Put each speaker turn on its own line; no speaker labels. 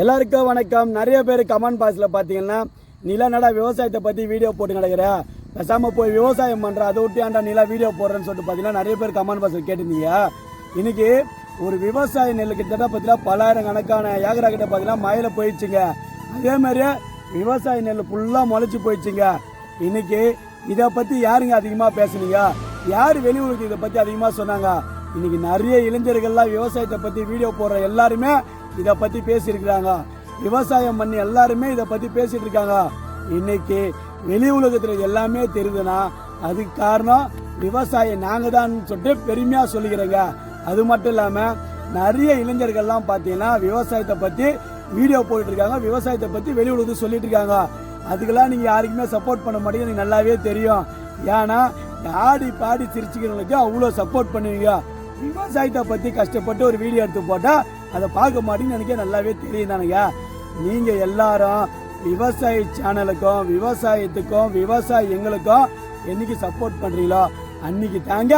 எல்லாருக்கும் வணக்கம். நிறைய பேர் கமெண்ட் பாக்ஸில் பார்த்தீங்கன்னா நிலநடா விவசாயத்தை பற்றி வீடியோ போட்டு நடக்கிற. பேசாமல் போய் விவசாயம் பண்ணுற அதை விட்டு ஆண்டா நிலா வீடியோ போடுறேன்னு சொல்லிட்டு பார்த்தீங்கன்னா நிறைய பேர் கமெண்ட் பாக்ஸில் கேட்டிருந்தீங்க. இன்னைக்கு ஒரு விவசாய நெல் கிட்டத்தட்ட பார்த்தீங்கன்னா பலாயிரம் கணக்கான ஏக்கரா கிட்ட பார்த்தீங்கன்னா மயில போயிடுச்சுங்க. அதே மாதிரியே விவசாய நெல் ஃபுல்லாக முளைச்சி போயிடுச்சுங்க. இன்னைக்கு இதை பற்றி யாருங்க அதிகமாக பேசுனீங்க? யார் வெளியூருக்கு இதை பற்றி அதிகமாக சொன்னாங்க? இன்னைக்கு நிறைய இளைஞர்கள்லாம் விவசாயத்தை பற்றி வீடியோ போடுற எல்லாருமே இதை பற்றி பேசியிருக்கிறாங்க. விவசாயம் பண்ணி எல்லாருமே இதை பற்றி பேசிட்டு இருக்காங்க இன்னைக்கு வெளி உலகத்தில் எல்லாமே தெரியுதுன்னா அதுக்கு காரணம் விவசாயம் நாங்கள் தான் சொல்லிட்டு பெருமையாக சொல்லிக்கிறேங்க. அது மட்டும் இல்லாமல் நிறைய இளைஞர்கள்லாம் பார்த்தீங்கன்னா விவசாயத்தை பற்றி வீடியோ போட்டுட்டு இருக்காங்க விவசாயத்தை பற்றி வெளி உலகத்துக்கு சொல்லிட்டு இருக்காங்க அதுக்கெல்லாம் நீங்கள் யாருக்குமே சப்போர்ட் பண்ண மாட்டீங்க எனக்கு நல்லாவே தெரியும். ஏன்னா ஆடி பாடி சிரிச்சுக்கிறவங்களுக்கு அவ்வளோ சப்போர்ட் பண்ணுவீங்க. விவசாயத்தை பற்றி கஷ்டப்பட்டு ஒரு வீடியோ எடுத்து போட்டால் அதை பார்க்க மாட்டீங்கன்னு எனக்கே நல்லாவே தெரியும் தானுங்க நீங்கள் எல்லாரும் விவசாய சேனலுக்கும் விவசாயத்துக்கும் விவசாயி எங்களுக்கும் என்னைக்கு சப்போர்ட் பண்ணுறீங்களோ அன்னைக்கு தாங்க